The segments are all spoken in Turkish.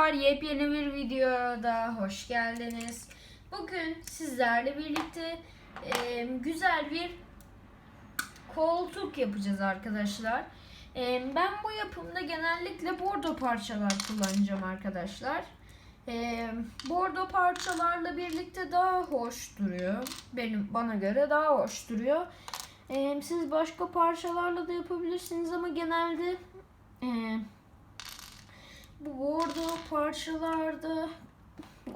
Arkadaşlar yepyeni bir videoda hoş geldiniz. Bugün sizlerle birlikte e, güzel bir koltuk yapacağız arkadaşlar. E, ben bu yapımda genellikle bordo parçalar kullanacağım arkadaşlar. E, bordo parçalarla birlikte daha hoş duruyor. Benim bana göre daha hoş duruyor. E, siz başka parçalarla da yapabilirsiniz ama genelde e, bordo parçalarda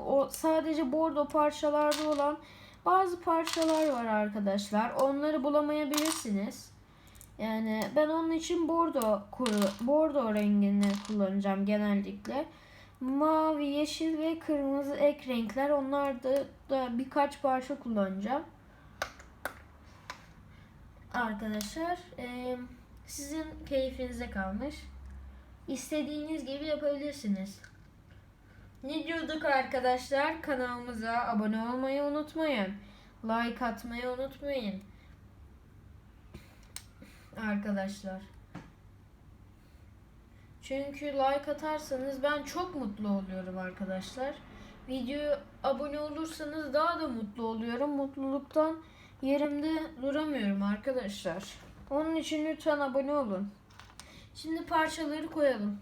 o sadece bordo parçalarda olan bazı parçalar var arkadaşlar. Onları bulamayabilirsiniz. Yani ben onun için bordo kuru, bordo rengini kullanacağım genellikle. Mavi, yeşil ve kırmızı ek renkler. Onlarda da birkaç parça kullanacağım. Arkadaşlar, eee, sizin keyfinize kalmış. İstediğiniz gibi yapabilirsiniz. Ne diyorduk arkadaşlar? Kanalımıza abone olmayı unutmayın. Like atmayı unutmayın. Arkadaşlar. Çünkü like atarsanız ben çok mutlu oluyorum arkadaşlar. Videoya abone olursanız daha da mutlu oluyorum. Mutluluktan yerimde duramıyorum arkadaşlar. Onun için lütfen abone olun. Şimdi parçaları koyalım.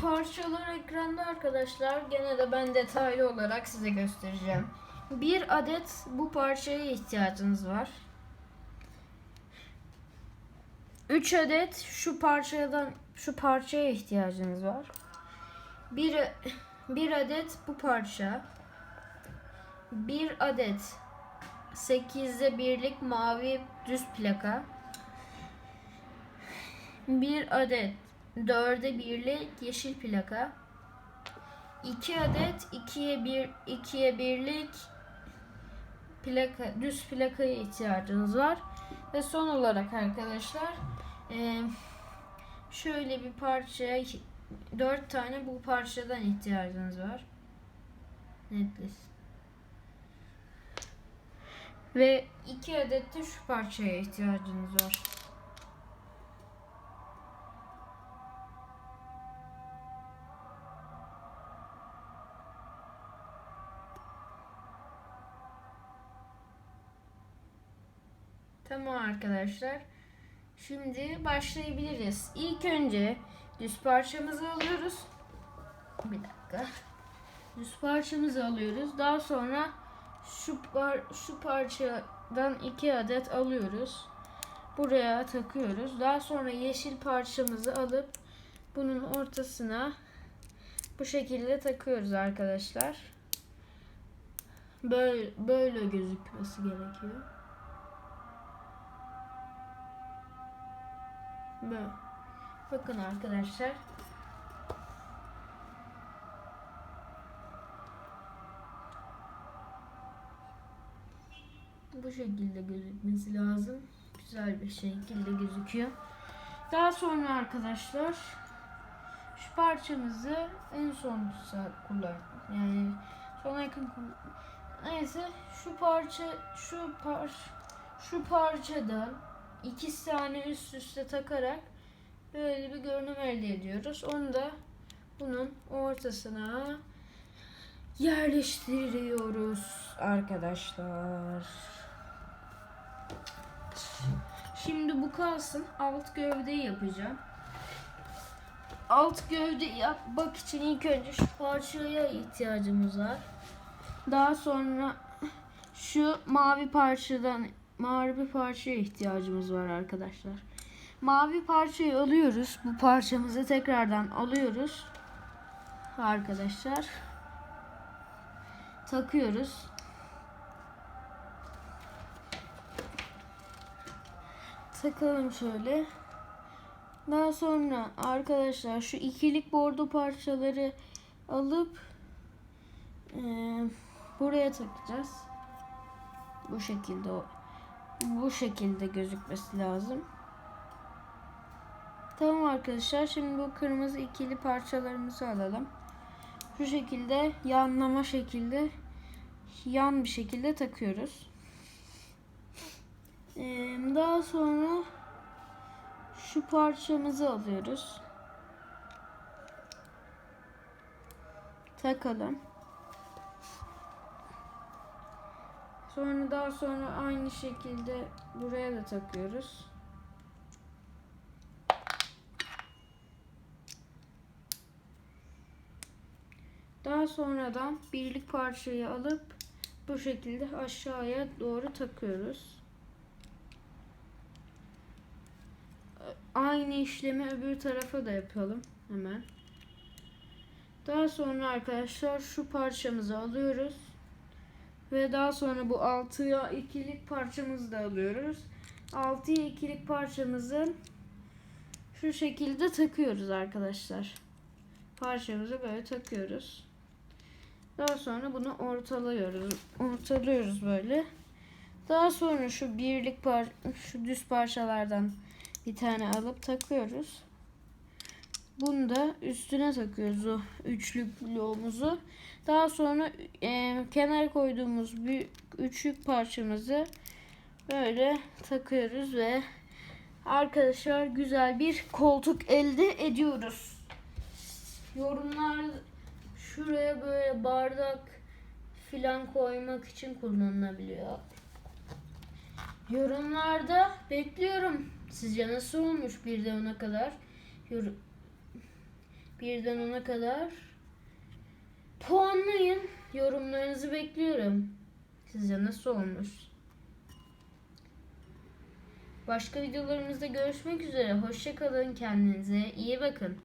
Parçalar ekranda arkadaşlar. Gene de ben detaylı olarak size göstereceğim. Bir adet bu parçaya ihtiyacınız var. 3 adet şu parçadan şu parçaya ihtiyacınız var. Bir bir adet bu parça. Bir adet 8'de birlik mavi düz plaka. Bir adet dörde birlik yeşil plaka. 2 adet 2'ye 1 2'ye birlik plaka düz plakaya ihtiyacınız var. Ve son olarak arkadaşlar eee, şöyle bir parçaya 4 tane bu parçadan ihtiyacınız var. Netlis. Ve 2 adet de şu parçaya ihtiyacınız var. Tamam arkadaşlar. Şimdi başlayabiliriz. İlk önce düz parçamızı alıyoruz. Bir dakika. Düz parçamızı alıyoruz. Daha sonra şu par şu parçadan iki adet alıyoruz. Buraya takıyoruz. Daha sonra yeşil parçamızı alıp bunun ortasına bu şekilde takıyoruz arkadaşlar. Böyle böyle gözükmesi gerekiyor. Böyle. Bakın arkadaşlar. Bu şekilde gözükmesi lazım. Güzel bir şekilde gözüküyor. Daha sonra arkadaşlar şu parçamızı en son kullan. Yani sona yakın kullan. Neyse şu parça şu par şu parçadan iki tane üst üste takarak böyle bir görünüm elde ediyoruz. Onu da bunun ortasına yerleştiriyoruz arkadaşlar. Şimdi bu kalsın. Alt gövdeyi yapacağım. Alt gövde yapmak için ilk önce şu parçaya ihtiyacımız var. Daha sonra şu mavi parçadan mavi parçaya ihtiyacımız var arkadaşlar. Mavi parçayı alıyoruz. Bu parçamızı tekrardan alıyoruz. Arkadaşlar. takıyoruz. Takalım şöyle. Daha sonra arkadaşlar şu ikilik bordo parçaları alıp eee, buraya takacağız. Bu şekilde o bu şekilde gözükmesi lazım. Tamam arkadaşlar şimdi bu kırmızı ikili parçalarımızı alalım. Şu şekilde yanlama şekilde yan bir şekilde takıyoruz. Daha sonra şu parçamızı alıyoruz. Takalım. Sonra daha sonra aynı şekilde buraya da takıyoruz. Daha sonradan birlik parçayı alıp bu şekilde aşağıya doğru takıyoruz. Aynı işlemi öbür tarafa da yapalım hemen. Daha sonra arkadaşlar şu parçamızı alıyoruz. Ve daha sonra bu 6'ya ikilik parçamızı da alıyoruz. 6'ya ikilik parçamızı şu şekilde takıyoruz arkadaşlar. Parçamızı böyle takıyoruz. Daha sonra bunu ortalıyoruz. Ortalıyoruz böyle. Daha sonra şu birlik par şu düz parçalardan bir tane alıp takıyoruz. Bunu da üstüne takıyoruz o üçlük bloğumuzu. Daha sonra e, kenara koyduğumuz bir üçlük parçamızı böyle takıyoruz ve arkadaşlar güzel bir koltuk elde ediyoruz. Yorumlar şuraya böyle bardak filan koymak için kullanılabiliyor. Yorumlarda bekliyorum. Sizce nasıl olmuş birden ona kadar? Yor- birden ona kadar puanlayın. Yorumlarınızı bekliyorum. Sizce nasıl olmuş? Başka videolarımızda görüşmek üzere. Hoşçakalın. Kendinize iyi bakın.